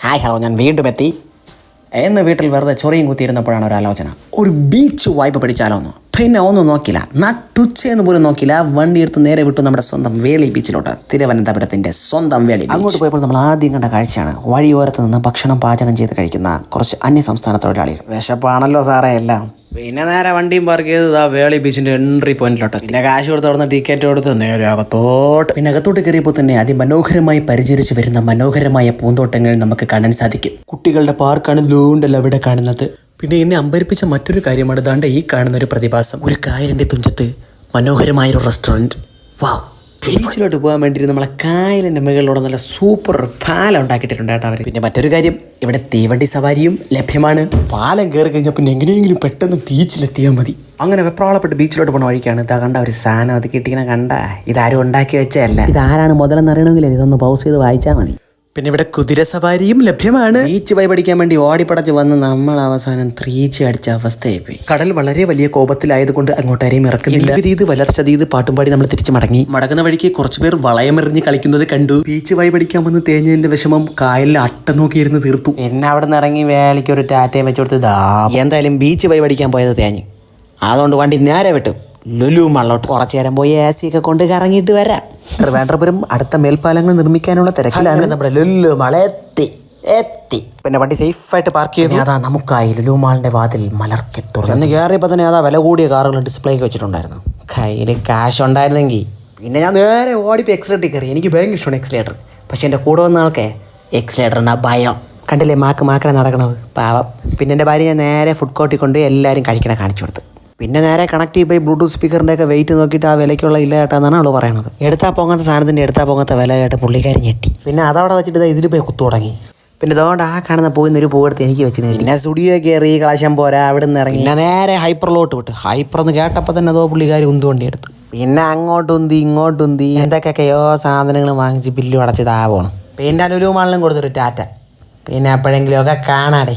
Hi hello ഞാൻ വീണ്ടും എത്തി. എന്ന് വീട്ടിൽ വെറുതെ ചൊറിയും കുത്തിയിരുന്നപ്പോഴാണ് ഒരു ആലോചന. ഒരു ബീച്ച് വായ്പ പിടിച്ചാലോ എന്ന്. പിന്നെ ഒന്നും നോക്കില്ല നട്ടുച്ചയെന്ന് പോലും നോക്കില്ല വണ്ടി എടുത്ത് നേരെ വിട്ടു നമ്മുടെ സ്വന്തം വേളി ബീച്ചിലോട്ട്. തിരുവനന്തപുരത്തിന്റെ സ്വന്തം വേളി അങ്ങോട്ട് പോയപ്പോൾ നമ്മൾ ആദ്യം കണ്ട കാഴ്ചയാണ് വഴിയോരത്ത് നിന്ന് ഭക്ഷണം പാചകം ചെയ്ത് കഴിക്കുന്ന കുറച്ച് അന്യ സംസ്ഥാന തൊഴിലാളികൾ. വിശപ്പാണല്ലോ സാറേ എല്ലാം. പിന്നെ നേരെ വണ്ടിയും പാർക്ക് ചെയ്ത് ഇതാ വേളി ബീച്ചിന്റെ എൻട്രി പോയിന്റിലോട്ട് പിന്നെ കാശ് കൊടുത്ത് അവിടുന്ന് ടിക്കറ്റ് കൊടുത്ത് നേരെ അകത്തോട്ട്. പിന്നെ അകത്തോട്ട് കയറിയപ്പോൾ തന്നെ അതിമനോഹരമായി പരിചരിച്ചു വരുന്ന മനോഹരമായ പൂന്തോട്ടങ്ങൾ നമുക്ക് കാണാൻ സാധിക്കും. കുട്ടികളുടെ പാർക്കാണ് ലൂണ്ടല്ല അവിടെ കാണുന്നത്. പിന്നെ എന്നെ അമ്പരിപ്പിച്ച മറ്റൊരു കാര്യമാണ് ദാണ്ട ഈ കാണുന്ന ഒരു പ്രതിഭാസം. ഒരു കായലിന്റെ തുഞ്ചത്ത് മനോഹരമായ ഒരു റെസ്റ്റോറന്റ് വാവ് ബീച്ചിലോട്ട് പോകാൻ വേണ്ടി നമ്മളെ കായലിന്റെ മുകളിലൂടെ നല്ല സൂപ്പർ പാലം ഉണ്ടാക്കിയിട്ടുണ്ട് കേട്ടോ അവർ പിന്നെ മറ്റൊരു കാര്യം ഇവിടെ തീവണ്ടി സവാരിയും ലഭ്യമാണ്. പാലം കയറി കഴിഞ്ഞാൽ പിന്നെ എങ്ങനെയെങ്കിലും പെട്ടെന്ന് ബീച്ചിലെത്തിയാൽ മതി. അങ്ങനെ വെപ്രാളപ്പെട്ട് ബീച്ചിലോട്ട് പോണ വഴിക്കാണ്. ഇതാ കണ്ട ഒരു സാധനം അത് കിട്ടിങ്ങനെ കണ്ട. ഇതാരും ഉണ്ടാക്കി വെച്ചതല്ല. ഇതാരാണ് മുതലെന്ന് അറിയണമെങ്കിൽ ഇതൊന്ന് പൗസ് ചെയ്ത് വായിച്ചാൽ മതി. പിന്നെ ഇവിടെ കുതിര സവാരിയും ലഭ്യമാണ്. ബീച്ച് വൈ പഠിക്കാൻ വേണ്ടി ഓടിപ്പടച്ച് വന്ന് നമ്മൾ അവസാനം ത്രീച്ച് അടിച്ച അവസ്ഥയായി പോയി കടൽ വളരെ വലിയ കോപത്തിലായതുകൊണ്ട് അങ്ങോട്ടാരെയും ഇറക്കുന്നില്ല. ഇത് വലർച്ച ഇത് പാട്ടും പാടി നമ്മൾ തിരിച്ചു മടങ്ങി? മടങ്ങുന്ന വഴിക്ക് കുറച്ചുപേർ വളയമെറിഞ്ഞ് കളിക്കുന്നത് കണ്ടു. ബീച്ച് വൈ പഠിക്കാൻ വന്ന് തേഞ്ഞതിന്റെ വിഷമം കായലിൽ അട്ട നോക്കിയിരുന്ന് തീർത്തു. എന്നെ അവിടെ നിന്ന് ഇറങ്ങി വേലയ്ക്ക് ഒരു ടാറ്റയും വെച്ചു കൊടുത്ത് ദാ. എന്തായാലും ബീച്ച് വൈ പഠിക്കാൻ പോയത് തേഞ്ഞ്. അതുകൊണ്ട് വണ്ടി നേരെ വിട്ടു. ലുലു മള്ളോട്ട് കുറച്ചു നേരം പോയി എ സി ഒക്കെ കൊണ്ട് കറങ്ങിയിട്ട് വരാം. ട്രിവാൻഡ്രപുരം അടുത്ത മേൽപ്പാലങ്ങൾ നിർമ്മിക്കാനുള്ള തിരക്കിലാണ്. നമ്മുടെ ലുലു മള എത്തി എത്തി. പിന്നെ വണ്ടി സേഫ് ആയിട്ട് പാർക്ക് ചെയ്തു. അതാ നമുക്കായി ലുലു മാളിന്റെ വാതിൽ മലർക്കി തുറന്ന്. കയറിയപ്പോൾ തന്നെ അതാ വില കൂടിയ കാറുകൾ ഡിസ്പ്ലേക്ക് വെച്ചിട്ടുണ്ടായിരുന്നു. കയ്യിൽ കാശ് ഉണ്ടായിരുന്നെങ്കിൽ പിന്നെ ഞാൻ നേരെ ഓടിപ്പോൾ എക്സിലേറ്റർ കയറി. എനിക്ക് ഭയങ്കര ഇഷ്ടമാണ് എക്സിലേറ്റർ പക്ഷെ എന്റെ കൂടെ വന്ന ആൾക്കെ എക്സിലേറ്ററിനാ ഭയം. കണ്ടില്ലേ മാക്ക് മാക്കനെ നടക്കണത്? പാവം. പിന്നെ എന്റെ ഭാര്യ ഞാൻ നേരെ ഫുഡ് കോർട്ടിൽ കൊണ്ട് എല്ലാവരും കഴിക്കണ കാണിച്ചു കൊടുത്തു. പിന്നെ നേരെ കണക്ട് ചെയ്യുമ്പോൾ ബ്ലൂടൂത്ത് സ്പീക്കറിന്റെ ഒക്കെ വെയിറ്റ് നോക്കിയിട്ട് ആ വിലയ്ക്കുള്ള ഇല്ല കേട്ടാന്നാണ് അവൾ പറയണത്. എടുത്താൽ പോകാത്ത സാധനത്തിന്റെ എടുത്താൽ പോകാത്ത വില കേട്ട് പുള്ളിക്കാരി ഞെട്ടി. പിന്നെ അതവിടെ വെച്ചിട്ട് ഇതിൽ പോയി കുത്തു തുടങ്ങി. പിന്നെ ഇതുകൊണ്ട് ആ കാണുന്ന പോയി ഒരു പൂവെടുത്ത് എനിക്ക് വെച്ച് പിന്നെ സ്റ്റുഡിയോ കയറി കളശം പോരാ അവിടെ നിന്ന് ഇറങ്ങി. പിന്നെ നേരെ ഹൈപ്പറിലോട്ട് വിട്ടു. ഹൈപ്പർ എന്ന് കേട്ടപ്പോൾ തന്നെ അതോ പുള്ളിക്കാരി ഉന്തുവണ്ടി എടുത്തു. പിന്നെ അങ്ങോട്ടുന്തി ഉന്തി ഇങ്ങോട്ട് ഉന്തി. എന്തൊക്കെയൊക്കെയോ സാധനങ്ങൾ വാങ്ങിച്ച് ബില്ല് അടച്ച് താ പോകണം പിന്നെ മാളിലും കൊടുത്തൊരു ടാറ്റ. പിന്നെ എപ്പോഴെങ്കിലുമൊക്കെ കാണാടേ.